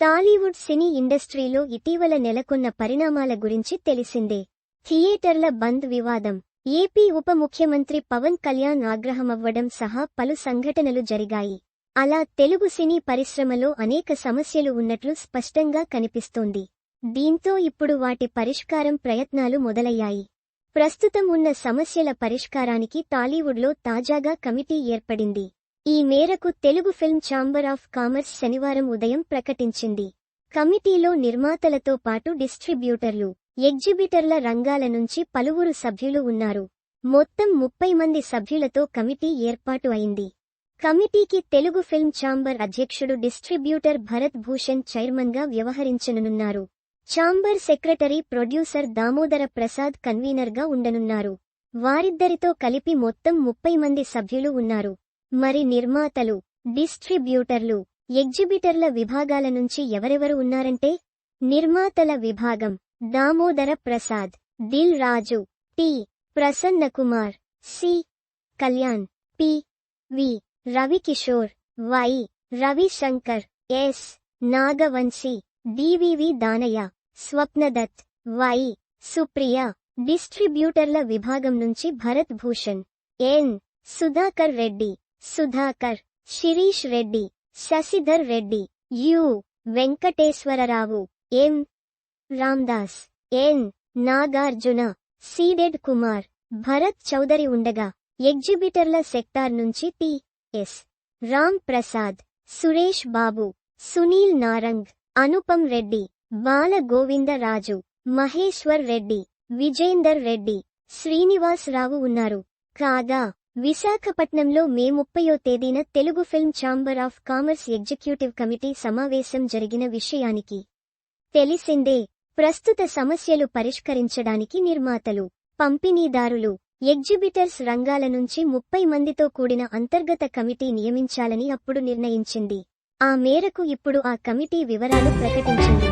టాలీవుడ్ సినీ ఇండస్ట్రీలో ఇటీవల నెలకొన్న పరిణామాల గురించి తెలిసిందే. థియేటర్ల బంద్ వివాదం. ఏపీ ఉప ముఖ్యమంత్రి పవన్ కళ్యాణ్ ఆగ్రహమవ్వడం సహా పలు సంఘటనలు జరిగాయి. అలా తెలుగు సినీ పరిశ్రమలో అనేక సమస్యలు ఉన్నట్లు స్పష్టంగా కనిపిస్తోంది. దీంతో ఇప్పుడు వాటి పరిష్కారం ప్రయత్నాలు మొదలయ్యాయి. ప్రస్తుతం ఉన్న సమస్యల పరిష్కారానికి టాలీవుడ్లో తాజాగా కమిటీ ఏర్పడింది. ఈ మేరకు Telugu film chamber of commerce శనివారం ఉదయం ప్రకటించింది. కమిటీలో నిర్మాతలతో పాటు డిస్ట్రిబ్యూటర్లు ఎగ్జిబిటర్ల రంగాల నుంచి పలువురు సభ్యులు ఉన్నారు. మొత్తం ముప్పై మంది సభ్యులతో కమిటీ ఏర్పాటు అయింది. కమిటీకి తెలుగు ఫిల్మ్ ఛాంబర్ అధ్యక్షుడు డిస్ట్రిబ్యూటర్ భరత్ భూషణ్ చైర్మన్గా వ్యవహరించనున్నారు. Chamber secretary producer Damodara Prasad కన్వీనర్గా ఉండనున్నారు. వారిద్దరితో కలిపి మొత్తం ముప్పై మంది సభ్యులు ఉన్నారు. మరి నిర్మాతలు డిస్ట్రిబ్యూటర్లు ఎగ్జిబిటర్ల విభాగాల నుంచి ఎవరెవరు ఉన్నారంటే? నిర్మాతల విభాగం Damodara Prasad Dil Raju T. Prasanna Kumar C. Kalyan P. V. Ravikishore Y. Ravishankar S. Nagavamsi DVV Danayya Swapnadutt Y. Supriya డిస్ట్రిబ్యూటర్ల విభాగం నుంచి Bharat Bhushan N. Sudhakar Reddy. Sudhakar Sirish Reddy Sasidhar Reddy U Venkateswara Rao M. Ramdas N. Nagarjuna ceded Kumar Bharat Chowdary ఉండగా ఎగ్జిబిటర్ల sector నుంచి T. S. Ram Prasad Suresh Babu Sunil Narang Anupam Reddy Bala Govindaraju Maheshwar Reddy Vijender Reddy Srinivas రావు ఉన్నారు. కాగా విశాఖపట్నంలో May ముప్పయో తేదీన Telugu film chamber of commerce executive committee సమావేశం జరిగిన విషయానికి తెలిసిందే ప్రస్తుత సమస్యలు పరిష్కరించడానికి నిర్మాతలు పంపిణీదారులు ఎగ్జిబిటర్స్ రంగాల నుంచి ముప్పై మందితో కూడిన అంతర్గత కమిటీ నియమించాలని అప్పుడు నిర్ణయించింది. ఆ మేరకు ఇప్పుడు ఆ కమిటీ వివరాలు ప్రకటించింది.